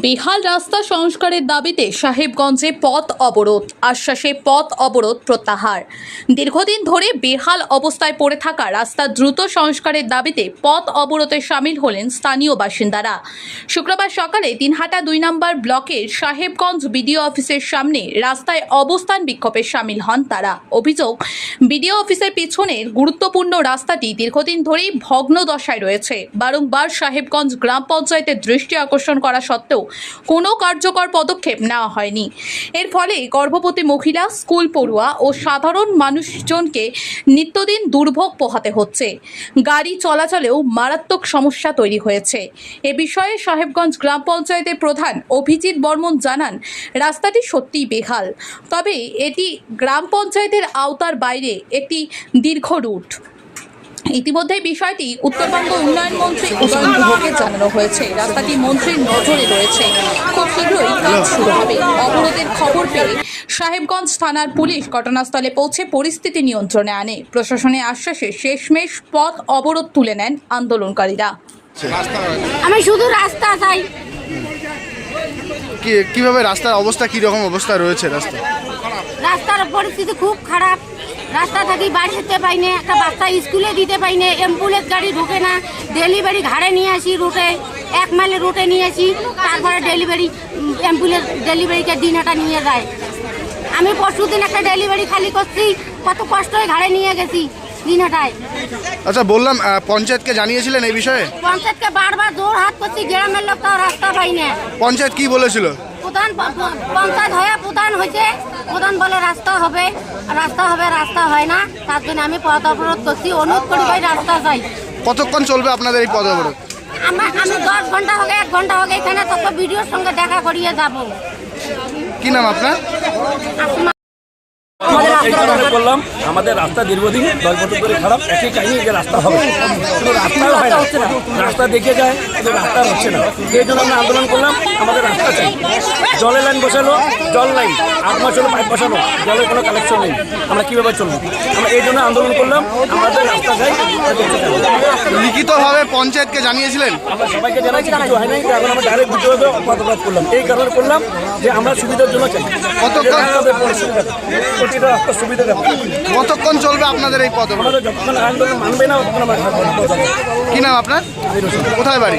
বেহাল রাস্তা সংস্কারের দাবিতে সাহেবগঞ্জে পথ অবরোধ, আশ্বাসে পথ অবরোধ প্রত্যাহার। দীর্ঘদিন ধরে বেহাল অবস্থায় পড়ে থাকা রাস্তা দ্রুত সংস্কারের দাবিতে পথ অবরোধে সামিল হলেন স্থানীয় বাসিন্দারা। শুক্রবার সকালে তিনহাটা দুই নম্বর ব্লকের সাহেবগঞ্জ বিডিও অফিসের সামনে রাস্তায় অবস্থান বিক্ষোভে সামিল হন তারা। অভিযোগ, বিডিও অফিসের পিছনের গুরুত্বপূর্ণ রাস্তাটি দীর্ঘদিন ধরেই ভগ্ন দশায় রয়েছে। বারংবার সাহেবগঞ্জ গ্রাম পঞ্চায়েতের দৃষ্টি আকর্ষণ করা সত্ত্বেও কোনো কার্যকর পদক্ষেপ নেওয়া হয়নি। এর ফলে গর্ভবতী মহিলা, স্কুল পড়ুয়া ও সাধারণ মানুষজনকে নিত্যদিন দুর্ভোগ পোহাতে হচ্ছে। গাড়ি চলাচলেও মারাত্মক সমস্যা তৈরি হয়েছে। এ বিষয়ে সাহেবগঞ্জ গ্রাম পঞ্চায়েতের প্রধান অভিজিৎ বর্মন জানান, রাস্তাটি সত্যিই বেহাল। তবে এটি গ্রাম পঞ্চায়েতের আওতার বাইরে একটি দীর্ঘ রুট। ইতিমধ্যে বিষয়টি উত্তরবঙ্গ উন্নয়ন মন্ত্রী উদয়ন গুহকে জানানো হয়েছে। রাস্তাটি মন্ত্রীর নজরে রয়েছে। খুব শীঘ্রই কাজ শুরু হবে। অবরোধের খবর পেয়ে সাহেবগঞ্জ থানার পুলিশ ঘটনাস্থলে পৌঁছে পরিস্থিতি নিয়ন্ত্রণে আনে। প্রশাসনের আশ্বাসে শেষমেশ পথ অবরোধ তুলে নেন আন্দোলনকারীরা। আমি শুধু রাস্তা চাই। কি কীভাবে রাস্তার অবস্থা কি রকম অবস্থা রয়েছে রাস্তা রাস্তার পরিস্থিতি খুব খারাপ। রাস্তা থাকি বাড়ি যেতে পাই না একটা বাচ্চা স্কুলে দিতে পাই না অ্যাম্বুলেন্স গাড়ি ঢুকে না। ডেলিভারি ঘাড়ে নিয়ে আসি রুটে এক মাইলের রুটে নিয়ে আসি তারপরে ডেলিভারি অ্যাম্বুলেন্স ডেলিভারিকে দিন দিনটা নিয়ে যায়। আমি পরশু দিন একটা ডেলিভারি খালি করছি কত কষ্ট হয়ে ঘাড়ে নিয়ে গেছি দিনটায় আচ্ছা বললাম পঞ্চায়েতকে জানিয়েছিলেন এই বিষয়ে? পঞ্চায়েতকে বারবার জোর হাত করছি গ্রামের লোক তাও রাস্তা পাই না। পঞ্চায়েত কি বলেছিল? প্রধান পঞ্চায়েত হয়ে প্রধান হয়েছে প্রধান বলে রাস্তা হবে রাস্তা হবে রাস্তা হয় না। তার জন্য আমি পথ অবরোধ করছি। অনুরোধ করি ভাই রাস্তা চাই কতক্ষণ চলবে আপনাদের এই পদ অবরোধ? আমার আমি দশ ঘণ্টা হোক এক ঘণ্টা হোক এখানে তত ভিডিওর সঙ্গে দেখা করিয়ে যাব। কি নাম আপনার? বললাম আমাদের রাস্তা দীর্ঘদিন দশ বছর ধরে খারাপ। একই কাহিনী যে রাস্তা হবে। শুধু রাস্তাও হয় না। রাস্তা দেখে যায় কিন্তু রাস্তা হচ্ছে না। এই জন্য আমরা আন্দোলন করলাম। আমাদের রাস্তা চাই জলের লাইন বসালো জল লাইন আট মাস হলো পাইপ বসানো। জলের কোনো কালেকশন নেই। আমরা কীভাবে চলবো? আমরা এই জন্য আন্দোলন করলাম। আমাদের রাস্তা চাই। লিখিতভাবে পঞ্চায়েতকে জানিয়েছিলেন? আমরা সবাইকে জানাচ্ছি কিছু হয় নাই। এখন আমরা ডাইরেক্ট করলাম। এই কারণে করলাম যে আমরা সুবিধার জন্য চাই। প্রতিটা রাস্তার সুবিধা দেবো কতক্ষণ চলবে আপনাদের এই পদ আমাদের যখন আন্দোলন মানবে না তখন আমরা কি নাম আপনার? কোথায় বাড়ি?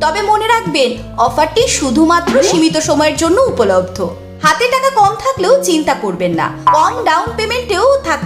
তবে মনে রাখবেন অফারটি শুধুমাত্র সীমিত সময়ের জন্য উপলব্ধ। হাতে টাকা কম থাকলেও চিন্তা করবেন না। কম ডাউন পেমেন্টেও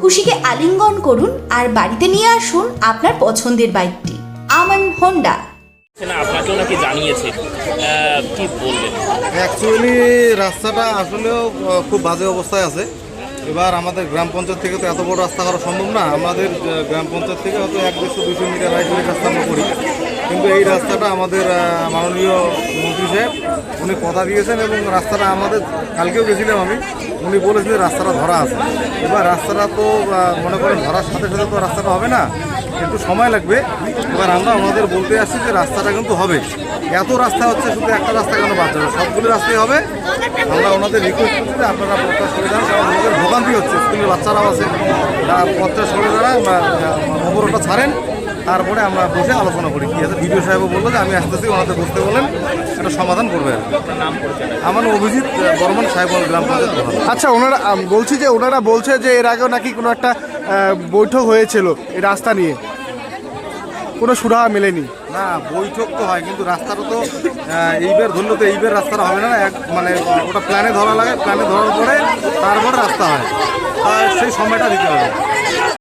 খুশিকে আলিঙ্গন করুন আর বাড়িতে নিয়ে আসুন আপনার পছন্দের বাইকটি। আমান হোন্ডা। না আপনাকেও নাকি জানিয়েছে। আহ, কি বলবেন? অ্যাকচুয়ালি রাস্তাটা আসলেও খুব বাজে অবস্থায় আছে। এবার আমাদের গ্রাম পঞ্চায়েত থেকে তো এত বড় রাস্তা করা সম্ভব না। আমাদের গ্রাম পঞ্চায়েত থেকে হয়তো এক দেড়শো দুশো মিটার রাইজের রাস্তা আমরা করি। কিন্তু এই রাস্তাটা আমাদের মাননীয় মন্ত্রী সাহেব উনি কথা দিয়েছেন এবং রাস্তাটা আমাদের কালকেও গেছিলাম আমি। উনি বলেছিলেন রাস্তাটা ধরা আছে। এবার রাস্তাটা তো মনে করেন ধরার সাথে সাথে তো রাস্তাটা হবে না, একটু সময় লাগবে। এবার আমরা আমাদের বলতে আসছি যে রাস্তাটা কিন্তু হবে। এত রাস্তা হচ্ছে, শুধু একটা রাস্তা কেন বাদ যাবে? সবগুলো রাস্তাই হবে। আমরা ওনাদের রিকোয়েস্ট করছি যে আপনারা পথটা সরে যান, কারণ আমাদের ভোগান্তি হচ্ছে। স্কুলের বাচ্চারাও আছে পথটা সরে বা খবরটা ছাড়েন। তারপরে আমরা বসে আলোচনা করি। কি আছে? ভিডিও সাহেবও বলল যে, আমি আসতেছি, ওনাদের বসতে বলেন। একটা সমাধান করবে। আমার অভিজিৎ বর্মন সাহেব গ্রাম পঞ্চায়েত। আচ্ছা ওনারা বলছি যে ওনারা বলছে যে এর আগেও নাকি কোনো একটা বৈঠক হয়েছিল এই রাস্তা নিয়ে। কোনো সুরাহা মেলেনি। না বৈঠক তো হয় কিন্তু রাস্তাটা তো এইবার ধরলে তো এইবার রাস্তাটা হবে না এক মানে ওটা প্ল্যানে ধরা লাগে প্ল্যানে ধরার পরে তারপর তারপরে রাস্তা হয়। আর সেই সময়টা দিতে হবে।